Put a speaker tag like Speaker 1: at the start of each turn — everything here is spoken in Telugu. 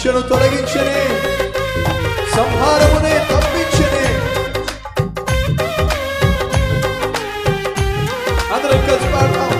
Speaker 1: శిక్షను తొలగించని సంహారమునే తప్పించని. అందరం కలిసి పాడతాం